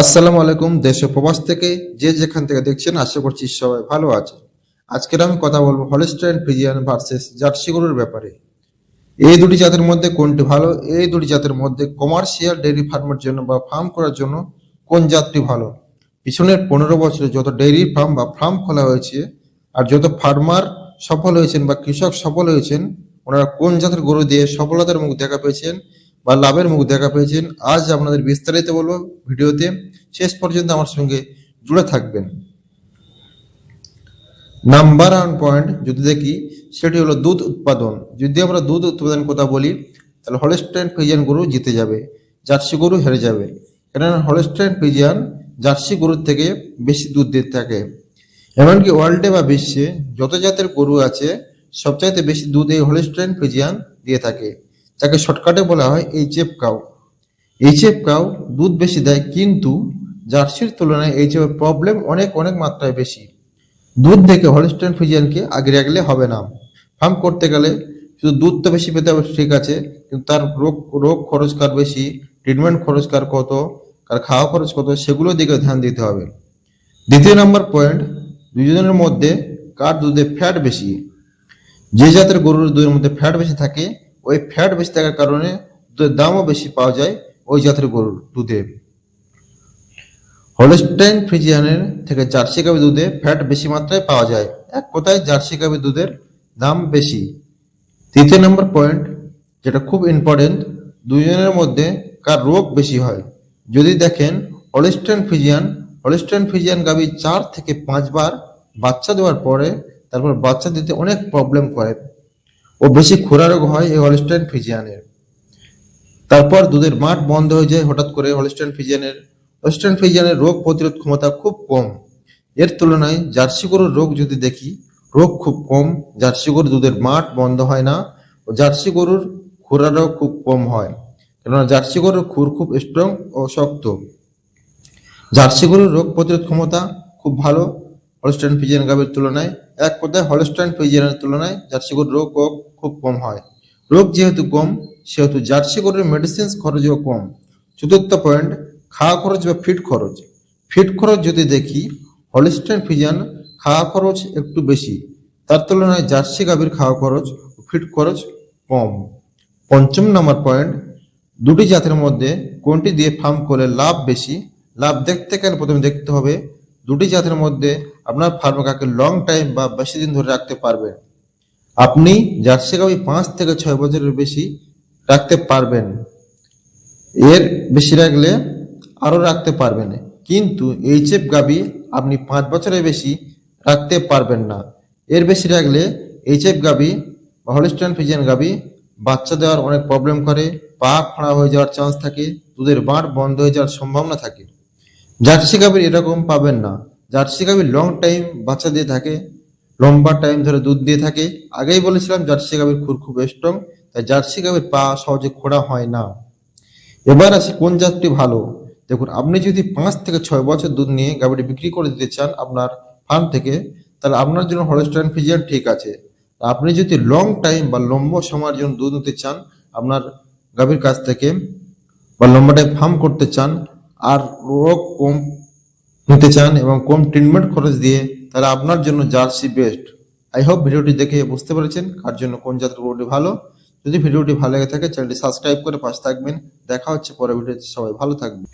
আসসালামু আলাইকুম, দেশ প্রবাস থেকে যে যেখান থেকে দেখছেন, আশা করছি সবাই ভালো আছে আজকের আমি কথা বলব হলিস্টাইন ফিজিয়ান ভার্সেস জার্সি গরুর ব্যাপারে। এই দুটি জাতের মধ্যে কোনটি ভালো, এই দুটি জাতের মধ্যে কমার্শিয়াল ডেইরি ফার্মের জন্য বা ফার্ম করার জন্য কোন জাতটি ভালো? পিছনের পনেরো বছরে যত ডেইরি ফার্ম বা ফার্ম খোলা হয়েছে আর যত ফার্মার সফল হয়েছেন বা কৃষক সফল হয়েছেন, ওনারা কোন জাতের গরু দিয়ে সফলতার মুখ দেখা পেয়েছেন বা লাভের মুখ দেখা পেয়েছেন। আজ আপনাদের বিস্তারিত বলব ভিডিওতে। শেষ পর্যন্ত আমার সঙ্গে জুড়ে থাকবেন। নাম্বার ওয়ান পয়েন্ট যদি দেখি, সেটি হলো দুধ উৎপাদন। যদি আমরা দুধ উৎপাদনের কথা বলি, তাহলে হলস্টাইন ফিজিয়ান গরু জিতে যাবে, জার্সি গরু হেরে যাবে। কেননা হলস্টাইন ফিজিয়ান জার্সি গরুর থেকে বেশি দুধ দিতে থাকে। এমনকি ওয়ার্ল্ডে বা বিশ্বে যত জাতের গরু আছে, সবচাইতে বেশি দুধ এই হলস্টাইন ফিজিয়ান দিয়ে থাকে। যাকে শর্টকাটে বলা হয় এই চেপ কাউ। এই চেপ কাউ দুধ বেশি দেয়, কিন্তু জার্সির তুলনায় এই চেপের প্রবলেম অনেক অনেক মাত্রায় বেশি। দুধ দেখে হলিস্টাইন ফিজিয়ানকে আগে রাখলে হবে না। ফার্ম করতে গেলে শুধু দুধ তো বেশি পেতে হবে, ঠিক আছে, কিন্তু তার রোগ রোগ খরচ কার বেশি ট্রিটমেন্ট খরচ কার কত, কার খাওয়া খরচ কত, সেগুলো দিকে ধ্যান দিতে হবে। দ্বিতীয় নম্বর পয়েন্ট দুজনের মধ্যে কার দুধে ফ্যাট বেশি? যে জাতের গরুর দুধের মধ্যে ফ্যাট বেশি থাকে ওই ফ্যাট বেশি থাকার কারণে দুধের দামও বেশি পাওয়া যায় ওই জাতের গরুর দুধে। হলস্টাইন ফ্রিজিয়ানের থেকে জার্সি গাভী দুধে ফ্যাট বেশি মাত্রায় পাওয়া যায়। এক কথায় জার্সি গাভী দুধের দাম বেশি। তৃতীয় নম্বর পয়েন্ট যেটা খুব ইম্পর্টেন্ট দুজনের মধ্যে কার রোগ বেশি হয়? যদি দেখেন হলিস্টাইন ফিজিয়ান হলিস্টাইন ফিজিয়ান গাভী চার থেকে পাঁচবার বাচ্চা দেওয়ার পরে তারপর বাচ্চা দিতে অনেক প্রবলেম করে। ও বেশি খোরা রোগ হয় এই হলিস্টাইন ফিজিয়ানের। তারপর দুধের মাঠ বন্ধ হয়ে যায় হঠাৎ করে হলিস্টাইন ফিজিয়ানের। হলিস্টাইন ফিজিয়ানের রোগ প্রতিরোধ ক্ষমতা খুব কম। এর তুলনায় জার্সি গরুর রোগ যদি দেখি, রোগ খুব কম, জার্সি গরুর দুধের মাঠ বন্ধ হয় না ও জার্সি গরুর খুরা রোগ খুব কম হয়। কেননা জার্সি গরুর খুর খুব স্ট্রং ও শক্ত। জার্সি গরুর রোগ প্রতিরোধ ক্ষমতা খুব ভালো হলস্টাইন ফিজিয়ান গাভীর তুলনায়। এক কথায় হলস্টাইন ফিজিয়ানের তুলনায় জার্সি গরুর রোগ খুব কম হয়। রোগ যেহেতু কম, সেহেতু জার্সি গরুর মেডিসিন খরচও কম। চতুর্থ পয়েন্ট খাওয়া খরচ বা ফিট খরচ। ফিট খরচ যদি দেখি হলিস্টাইন ফিজিয়ান খাওয়া খরচ একটু বেশি। তার তুলনায় জার্সি গাভীর খাওয়া খরচ ও ফিট খরচ কম। পঞ্চম নম্বর পয়েন্ট দুটি জাতের মধ্যে কোনটি দিয়ে ফার্ম করলে লাভ বেশি, লাভ দেখতে গেলে প্রথমে দেখতে হবে? দুটি জাতের মধ্যে আপনার ফার্ম কাকে লং টাইম বা বেশি দিন ধরে রাখতে পারবেন। আপনি জার্সি গাভী পাঁচ থেকে ছয় বছরের বেশি রাখতে পারবেন। এর বেশি রাখলে আরও রাখতে পারবেন। কিন্তু এইচএফ গাবি আপনি পাঁচ বছরের বেশি রাখতে পারবেন না। এর বেশি রাখলে এইচএফ গাবি বা হলিস্টাইন ফিজিয়ান গাবি বাচ্চা দেওয়ার অনেক প্রবলেম করে, পা খড়া হয়ে যাওয়ার চান্স থাকে, দুধের বাঁট বন্ধ হয়ে যাওয়ার সম্ভাবনা থাকে। জার্সি গাভীর এরকম পাবেন না। জার্সি গাভীর লং টাইম বাচ্চা দিয়ে থাকে, লম্বা টাইম ধরে দুধ দিয়ে থাকে। আগেই বলেছিলাম জার্সি গাভীর খুর খুব স্ট্রং তাই জার্সি গাভীর পা সহজে খোড়া হয় না। এবার আসি কোন জাতটি ভালো? দেখুন, আপনি যদি পাঁচ থেকে ছয় বছর দুধ নিয়ে গাভীটি বিক্রি করে দিতে চান আপনার ফার্ম থেকে, তাহলে আপনার জন্য হলস্টাইন ফিজিয়ান ঠিক আছে। আপনি যদি লং টাইম বা লম্বা সময়ের জন্য দুধ নিতে চান, আপনার গাভীর কাছ থেকে বা লম্বা টাইম ফার্ম করতে চান, আর রোগ কম নিতে চান এবং কম ট্রিটমেন্ট খরচ দিয়ে তাহলে আপনার জন্য জার্সি বেস্ট। আই হোপ ভিডিওটি দেখে বুঝতে পেরেছেন কার জন্য কোন জাতের গরুটি ভালো। যদি ভিডিওটি ভালো লেগে থাকে, চ্যানেলটি সাবস্ক্রাইব করে পাশে থাকবেন। দেখা হচ্ছে পরে ভিডিওতে। সবাই ভালো থাকবেন।